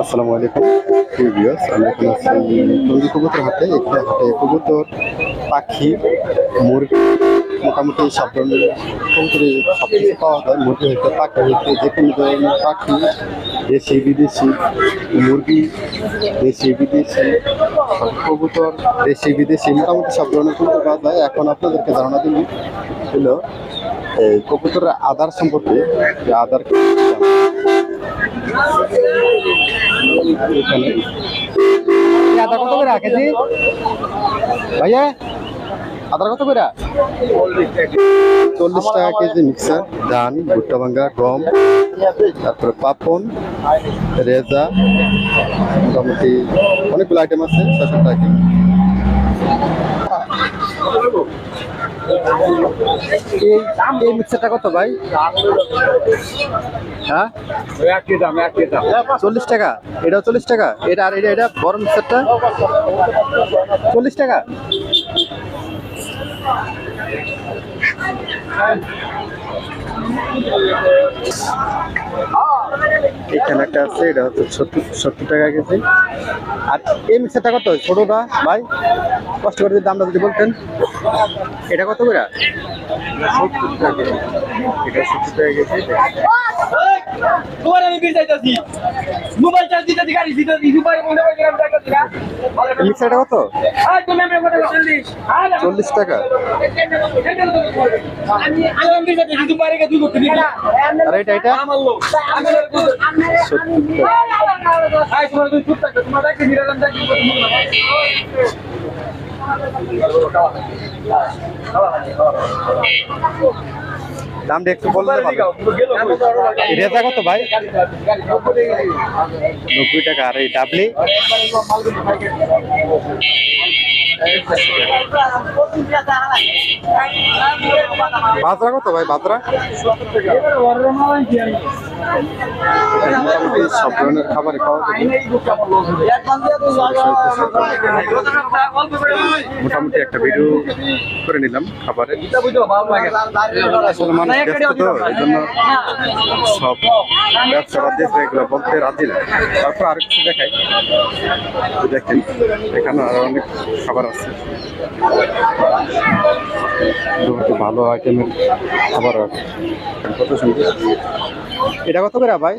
আসসালামু আলাইকুম। প্রিভিয়াস আমি এখন আছি টঙ্গী কবুতর হাটে। এখানে হাটে কবুতর, পাখি, মুরগি, মোটামুটি সব ধরনের কবুতরে সব কিছু পাওয়া যায়। মুরগি হইতে পাখি হইতে যে কোনো ধরনের পাখি, দেশি, বিদেশি, মুরগি, দেশি, বিদেশি, কবুতর, দেশি, বিদেশি, মোটামুটি সব ধরনের কবুতর পাওয়া যায়। এখন আপনাদেরকে ধারণা দিন হলো এই কবুতরের আধার সম্পর্কে আধার এখানে আদা কত করে কেজি ভাইয়া আদার কত করে? চল্লিশ টাকা কেজি মিক্সার, ধান, ভুট্টা ভাঙ্গা, গম অনেকগুলো আইটেম আছে এই এই মিক্সারটা কত ভাই? হ্যাঁ? চল্লিশ টাকা। এটাও চল্লিশ টাকা? এটা আর এটা এটা বড় মিক্সারটা? চল্লিশ টাকা? এখানে একটা আছে, এটা হচ্ছে সত্তর সত্তর টাকা কেজি। আর এই মিক্সারটা কত? ছোটটা? ভাই, কষ্ট করে যদি দামটা যদি বলতেন। এটা কত করে? সত্তর টাকা এটা সত্তর টাকা কেজি। তোমার চাইতেছি মোবাইল চার্জ দিতে গাড়ি দিতে ইউবার মনে হয় গ্রাম টাকা দিলা এই মিক্সারটা কত? আর তুমি আমি কথা বললি আর টাকা? আমি আমি বিল চাইতেছি তুমি পারে তুই করতে দিবি আর এটা এটা? আমার লোক। আমি সত্তর টাকা তোমার তুই চুপ থাক তোমার দেখি নিরালাম দেখি দামটা একটু বলতে পারবেন রেজা কত ভাই। নব্বই টাকা আর এই ডাবলি। বাজরা কত ভাই, বাজরা? মোটামুটি সব ধরনের খাবারই পাওয়া মোটামুটি একটা ভিডিও করে নিলাম খাবারের। জন্য সব ব্যবসা রাজি এগুলো বলতে রাজি না। তারপর আর কিছু দেখাই। দেখেন, এখানে আরও অনেক খাবার আছে। ভালো আইটেমের খাবার আছে। কত সুন্দর। এটা কত করে ভাই?